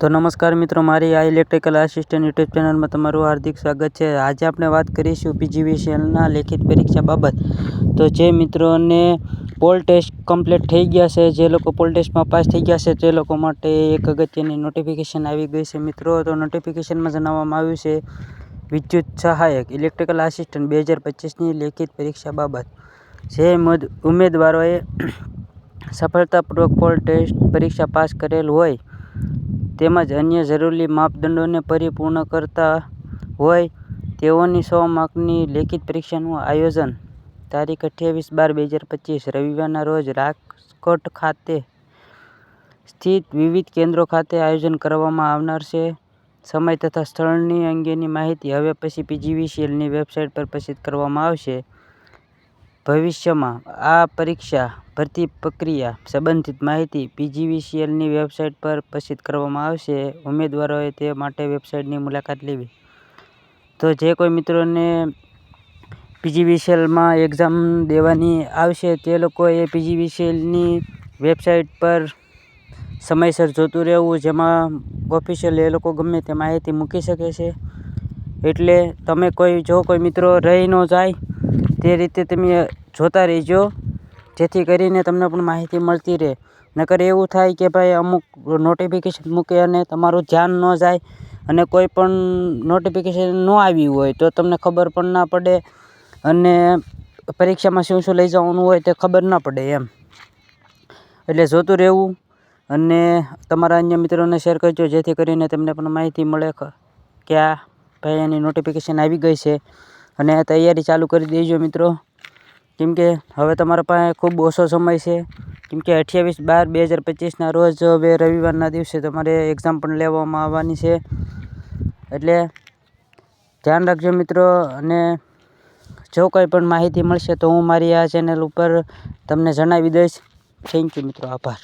તો નમસ્કાર મિત્રો, મારી આ ઇલેક્ટ્રિકલ આસિસ્ટન્ટ યુટ્યુબ ચેનલમાં તમારું હાર્દિક સ્વાગત છે. આજે આપણે વાત કરીશું પીજીવીસીએલના લેખિત પરીક્ષા બાબત. તો જે મિત્રોને પોલ ટેસ્ટ કમ્પ્લીટ થઈ ગયા છે, જે લોકો પોલ ટેસ્ટમાં પાસ થઈ ગયા છે, તે લોકો માટે એક અગત્યની નોટિફિકેશન આવી ગઈ છે મિત્રો. તો નોટિફિકેશનમાં જણાવવામાં આવ્યું છે, વિદ્યુત સહાયક ઇલેક્ટ્રિકલ આસિસ્ટન્ટ બે હજાર પચીસની લેખિત પરીક્ષા બાબત. જે મદ, ઉમેદવારોએ સફળતાપૂર્વક પોલ ટેસ્ટ પરીક્ષા પાસ કરેલ હોય તેમજ અન્ય જરૂરી માપદંડોને પરિપૂર્ણ કરતા હોય તેઓની સો માર્કની લેખિત પરીક્ષાનું આયોજન. તારીખ અઠ્યાવીસ બાર બે હજાર પચીસ, રવિવારના રોજ રાજકોટ ખાતે સ્થિત વિવિધ કેન્દ્રો ખાતે આયોજન કરવામાં આવનાર છે. સમય તથા સ્થળની અંગેની માહિતી હવે પછી પીજીવીસીએલની વેબસાઇટ પર પ્રસિદ્ધ કરવામાં આવશે. ભવિષ્યમાં આ પરીક્ષા ભરતી પ્રક્રિયા સંબંધિત માહિતી પીજીવીસીએલની વેબસાઇટ પર પ્રસિદ્ધ કરવામાં આવશે. ઉમેદવારોએ તે માટે વેબસાઇટની મુલાકાત લેવી. તો જે કોઈ મિત્રોને પીજીવીસીએલમાં એક્ઝામ દેવાની આવશે, તે લોકોએ પીજીવીસીએલની વેબસાઇટ પર સમયસર જોતું રહેવું, જેમાં ઓફિશિયલ એ લોકો ગમે તે માહિતી મૂકી શકે છે. એટલે તમે કોઈ, જો કોઈ મિત્રો રહી ન જાય, તે રીતે તમે જોતા રહેજો. જેથી કરીને તમને પણ માહિતી મળતી રહે. નકર એવું થાય કે ભાઈ અમુક નોટિફિકેશન મૂકે અને તમારું ધ્યાન ન જાય અને કોઈ પણ નોટિફિકેશન ન આવ્યું હોય તો તમને ખબર પણ ના પડે અને પરીક્ષામાં શું શું લઈ જવાનું હોય તે ખબર ના પડે એમ. એટલે જોતું રહેવું અને તમારા અન્ય મિત્રોને શેર કરજો, જેથી કરીને તેમને પણ માહિતી મળે કે આ ભાઈ એની નોટિફિકેશન આવી ગઈ છે. અને તૈયારી ચાલુ કરી દેજો મિત્રો. કેમકે હવે તમારા પાસે ખૂબ ઓછો સમય છે. કેમકે અઠ્યાવીસ બાર બે હજાર પચીસના રોજ હવે રવિવારના દિવસે તમારે એક્ઝામ પણ લેવામાં આવવાની છે. એટલે ધ્યાન રાખજો મિત્રો અને જો કંઈ પણ માહિતી મળશે તો હું મારી આ ચેનલ ઉપર તમને જણાવી દઈશ. થેન્ક યુ મિત્રો. આભાર.